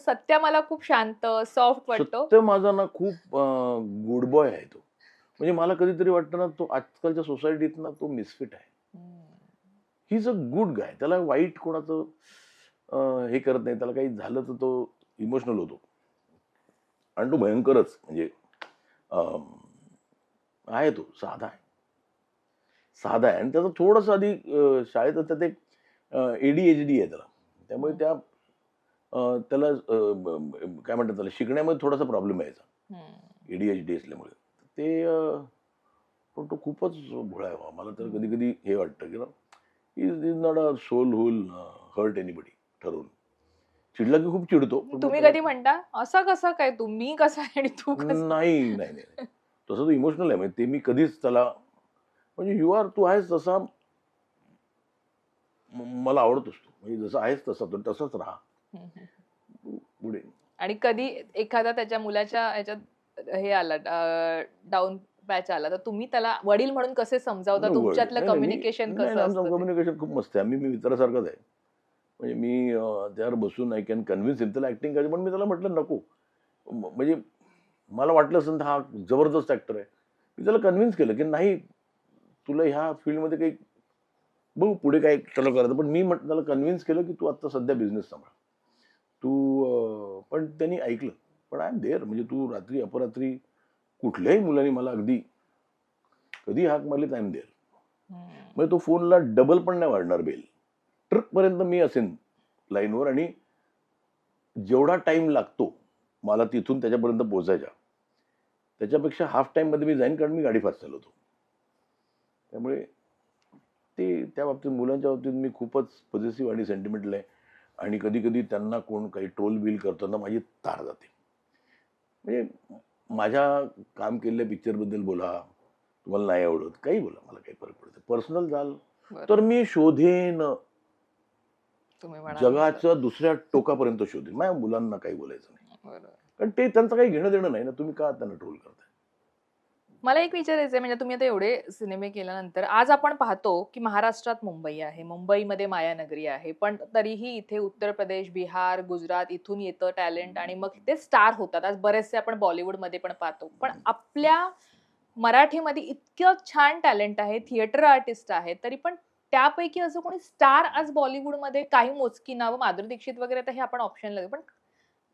सत्या मला खूप शांत सॉफ्ट वाटतो. सत्य माझा ना खूप गुड बॉय आहे तो. म्हणजे मला कधीतरी वाटतं ना तो आजकालच्या सोसायटीत ना तो मिसफिट आहे. ही अ गुड गाय त्याला वाईट कोणाचं हे करत नाही. त्याला काही झालं तर तो इमोशनल होतो. आणि तो भयंकरच. म्हणजे आहे तो. साधा आहे. साधा आहे. आणि त्याचं थोडंसं आधी शाळेत त्यात एक एडी एच डी आहे त्याला. त्यामुळे त्या त्याला काय म्हणतात त्याला शिकण्यामध्ये थोडासा प्रॉब्लेम यायचा. एडीएचडी असल्यामुळे. ते पण तो खूपच भोळा आहे. मला तर कधी कधी हे वाटतं की ना is is not a soul who'll hurt anybody ठरवून. चिडला की खूप चिडतो तुम्ही कधी म्हणता असं कसं काय? तू मी कसा आहे आणि तू कसं? नाही नाही. तसं तो इमोशनल आहे. म्हणजे ते मी कधीच त्याला म्हणजे यू आर तू आहेस तसा मला आवडतोस तू म्हणजे जसं आहेस तसा तो तसाच राहा. पुढे. आणि कधी एखादा त्याच्या मुलाच्या ह्याच्यात हे आला डाऊन पॅच आला तर तुम्ही त्याला वडील म्हणून कसे समजावता? तुमच्यातलं कम्युनिकेशन कसं? कम्युनिकेशन खूप मस्त आहे. मी मित्रासारखाच आहे. म्हणजे मी त्यावर बसून आय कॅन कन्व्हिन्स हिम त्याला ऍक्टिंग करायची पण मी त्याला म्हटलं नको. म्हणजे मला वाटलं असेल तर हा जबरदस्त ऍक्टर आहे. मी त्याला कन्व्हिन्स केलं की नाही तुला ह्या फील्डमध्ये काही बघू पुढे काय त्याला करायचं. पण मी म्हटलं त्याला कन्व्हिन्स केलं की तू आता सध्या बिझनेस सांभाळ. तू पण त्यांनी ऐकलं. पण आय एम देअर म्हणजे तू रात्री अपरात्री कुठल्याही मुलांनी मला अगदी कधी हाक मारली आय एम देअर. म्हणजे तो फोनला डबल पण नाही वाढणार बेल. ट्रकपर्यंत मी असेन लाईनवर आणि जेवढा टाइम लागतो मला तिथून त्याच्यापर्यंत पोहोचायच्या त्याच्यापेक्षा हाफ टाईममध्ये मी जाईन कारण मी गाडी फास्ट चालवतो. त्यामुळे ते त्या बाबतीत मुलांच्या बाबतीत मी खूपच पॉझिटिव्ह आणि सेंटिमेंटल आहे. आणि कधी कधी त्यांना कोण काही ट्रोल बिल करताना माझी तार जाते. म्हणजे माझ्या काम केलेल्या पिक्चरबद्दल बोला तुम्हाला नाही आवडत काही बोला मला काही फरक पडतो पर्सनल जाल. तर मी शोधेन. जगाच्या दुसऱ्या टोकापर्यंत शोधेन. माझ्या मुलांना काही बोलायचं नाही. कारण ते त्यांचं काही घेणं देणं नाही ना. तुम्ही का त्यांना ट्रोल करताय? मला एक विचारायचं आहे म्हणजे तुम्ही आता एवढे सिनेमे केल्यानंतर आज आपण पाहतो की महाराष्ट्रात मुंबई आहे मुंबईमध्ये मायानगरी आहे पण तरीही इथे उत्तर प्रदेश बिहार गुजरात इथून येतं टॅलेंट आणि मग ते स्टार होतात. आज बरेचसे आपण बॉलिवूडमध्ये पण पाहतो. पण आपल्या मराठीमध्ये इतकं छान टॅलेंट आहे थिएटर आर्टिस्ट आहे तरी पण त्यापैकी असं कोणी स्टार आज बॉलिवूडमध्ये काही मोजकी नावं माधुरी दीक्षित वगैरे तर हे आपण ऑप्शन लागेल पण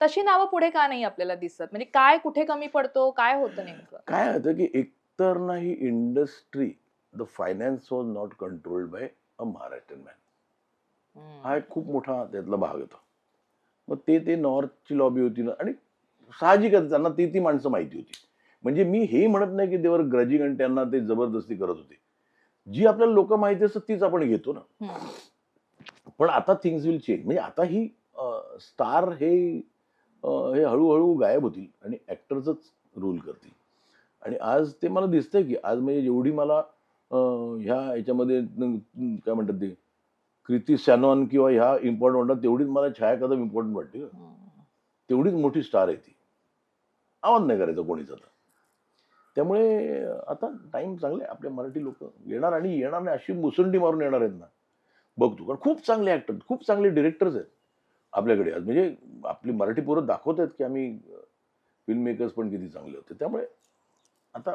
तशी नावं पुढे का नाही आपल्याला दिसत? म्हणजे काय कुठे कमी पडतो? काय होतं नेमकं? काय होतं की एकतर ना ही industry the finance was not controlled by a Maharashtrian man हा एक खूप मोठा त्यातला भाग होता. मग ते ते नॉर्थची लॉबी होती ना आणि साहजिकच त्यांना ती ती माणसं माहिती होती. म्हणजे मी हे म्हणत नाही की देवर ग्रजिंग आणि त्यांना ते जबरदस्ती करत होते. जी आपल्याला लोक माहिती असतात तीच आपण घेतो ना. पण आता थिंग्स विल चेंज म्हणजे आता ही स्टार हे हे हळूहळू गायब होतील आणि ॲक्टर्सच रूल करतील. आणि आज ते मला दिसतंय की आज म्हणजे जेवढी मला ह्या ह्याच्यामध्ये न- काय म्हणतात ते कृती सॅनॉन किंवा ह्या इम्पॉर्टंट वाटतात तेवढीच मला छाया कदम इम्पॉर्टंट वाटते. तेवढीच मोठी स्टार आहे ती. आवाज नाही करायचं कोणीच आता. त्यामुळे आता टाइम चांगले आहे. आपले मराठी लोक येणार आणि येणार नाही. अशी मुसंडी मारून येणार आहेत ना. बघतो कारण खूप चांगले ऍक्टर खूप चांगले डिरेक्टर्स आहेत. आपल्याकडे. आज म्हणजे आपली मराठी पोरं दाखवत आहेत की आम्ही फिल्म मेकर्स पण किती चांगले होते. त्यामुळे आता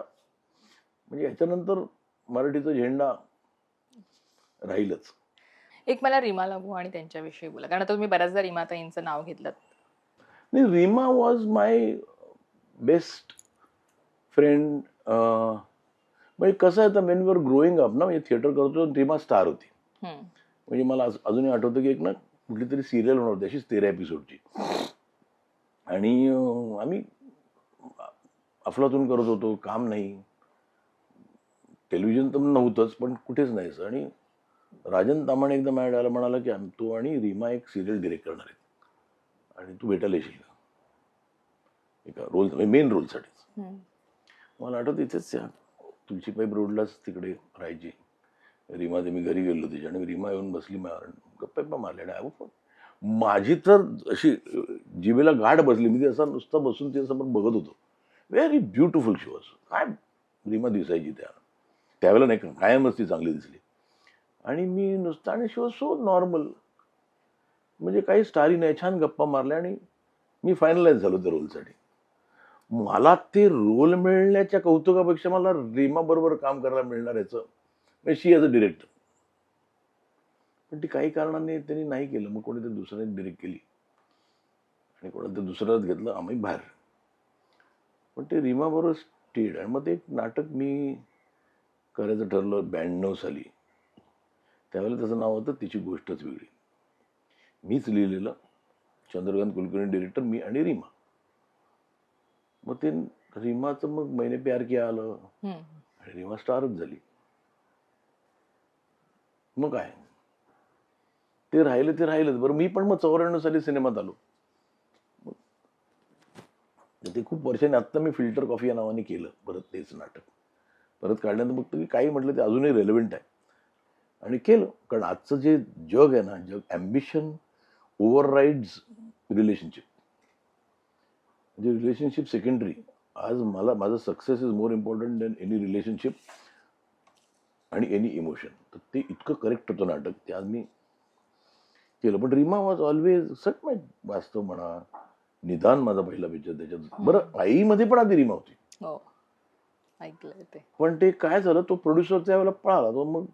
म्हणजे ह्याच्यानंतर मराठीचा झेंडा राहीलच. एक मला रीमा लागू आणि त्यांच्याविषयी बोला. कारण आता तुम्ही बऱ्याचदा रीमाताईंचं नाव घेतलं नाही Reema was my best friend म्हणजे कसं आहे तर वेन वर ग्रोईंग अप ना म्हणजे थिएटर करतो रीमा स्टार होती. म्हणजे मला अजूनही आठवतं की एक ना कुठली तरी सिरियल होणार होती अशीच तेरा एपिसोडची आणि आम्ही अफलातून करत होतो काम नाही. टेलिव्हिजन तर नव्हतंच पण कुठेच नाहीच आणि राजन तामाणे एकदा माझ्याला म्हणाला की आम- तू आणि रीमा एक सिरियल डिरेक्ट करणार आहेत. आणि तू भेटायला येशील का? एका रोल मेन रोलसाठीच मला आठवतं इथेच पाईप रोडलाच तिकडे राहायची. रिमा ते मी घरी गेलो तिच्या आणि रीमा येऊन बसली माझ्यावर. गप्पा गप्पा मारल्या आणि अहो, माझी तर अशी जिबेला जिभेला गाठ बसली. मी ती असा नुसतं बसून तिच्यासमोर बघत होतो. व्हेरी ब्युटिफुल शो काय रीमा दिसायची त्या त्यावेळेला नाही का कायमच ती चांगली दिसली. आणि मी नुसतं आणि शो सो नॉर्मल म्हणजे काही स्टारी नाही छान गप्पा मारल्या आणि मी फायनलाइज झालो त्या रोलसाठी मला ते रोल मिळण्याच्या कौतुकापेक्षा मला रीमा बरोबर काम करायला मिळणार याचं शी ॲज अ डिरेक्टर पण ती काही कारणाने त्यांनी नाही केलं. मग कोणीतरी दुसऱ्याने डिरेक्ट केली. आणि कोणाला ते दुसऱ्यालाच घेतलं आम्ही बाहेर. पण ते रीमा बरोबर स्टेड आणि मग ते एक नाटक मी करायचं ठरलं ब्याण्णव साली. त्यावेळेला त्याचं नाव होतं तिची गोष्टच वेगळी. मीच लिहिलेलं. चंद्रकांत कुलकर्णी डिरेक्टर मी आणि रीमा. मग ते रीमाचं मग मैने प्यार किया आलं. आणि रीमा स्टारच झाली. मग काय? ते राहिलं ते राहिलंच. बरं मी पण मग चौऱ्याण्णव साली सिनेमात आलो. ते खूप वर्षाने आत्ता मी फिल्टर कॉफी या नावाने केलं परत तेच नाटक. परत काढल्यानंतर बघतो की काही म्हटलं ते अजूनही रेलेव्हंट आहे. आणि केलं कारण आजचं जे जग आहे ना जग ॲम्बिशन ओव्हर राईड्स रिलेशनशिप म्हणजे रिलेशनशिप सेकंडरी आज मला माझं success is more important than any relationship आणि एनी इमोशन तर ते इतकं करेक्ट होतं नाटक. ते आज मी केलं. पण रीमा वॉज ऑलवेज सट माय वास्तव म्हणा. निदान माझा पहिला पिक्चर त्याच्यात. बरं आईमध्ये पण आधी रीमा होती. हो. पण ते काय झालं तो प्रोड्युसर त्यावेळेला पळाला. तो मग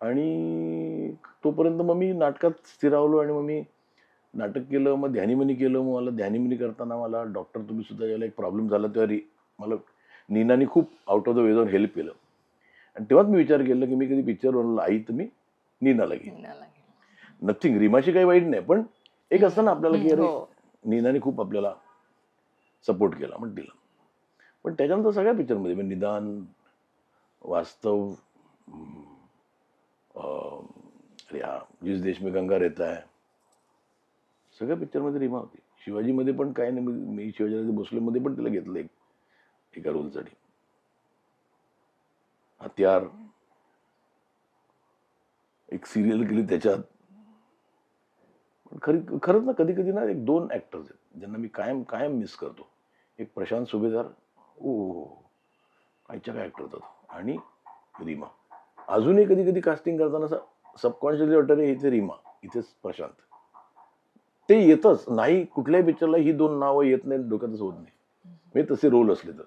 आणि तोपर्यंत मग मी नाटकात स्थिरावलो आणि मग मी नाटक केलं मग ध्यानीमनी केलं. मग मला ध्यानीमनी करताना मला डॉक्टर तुम्ही सुद्धा ज्याला एक प्रॉब्लेम झाला तेव्हा री मला नीनाने खूप आउट ऑफ द वे जाऊन हेल्प केलं. आणि तेव्हाच मी विचार केला की मी कधी पिक्चर बनवला आई तर मी नीनाला घे. नथिंग रीमाशी काही वाईट नाही. पण एक असतं ना आपल्याला की अरे हो. नीनाने खूप आपल्याला सपोर्ट केला म्हण दिला. पण त्याच्यानंतर सगळ्या पिक्चरमध्ये म्हणजे निदान वास्तव अरे हा जिस देश में गंगा रहता है सगळ्या पिक्चरमध्ये रीमा होती. शिवाजीमध्ये पण काय नाही. मी- मी शिवाजीराजे भोसलेमध्ये पण तिला घेतलं एक एका रोलसाठी हत्यार. एक सिरियल केली त्याच्यात. खरी खरंच ना कधी कधी ना एक दोन ॲक्टर्स आहेत ज्यांना मी कायम कायम मिस करतो. एक प्रशांत सुभेदार ओ कायच्या काय ॲक्टर होता तो आणि रीमा. अजूनही कधी कधी कास्टिंग करताना सबकॉन्शियसली वाटतं रे इथे रीमा इथेच प्रशांत. ते येतच नाही कुठल्याही पिक्चरला ही दोन नावं येत नाहीत डोक्यातच होत नाही. म्हणजे तसे रोल असले तर.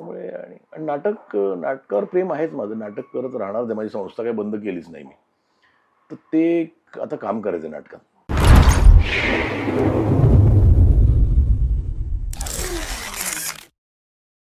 त्यामुळे आणि नाटक नाटकावर प्रेम आहेच माझं. नाटक करत राहणार ते माझी संस्था काही बंद केलीच नाही मी. तर ते आता काम करायचं नाटकात.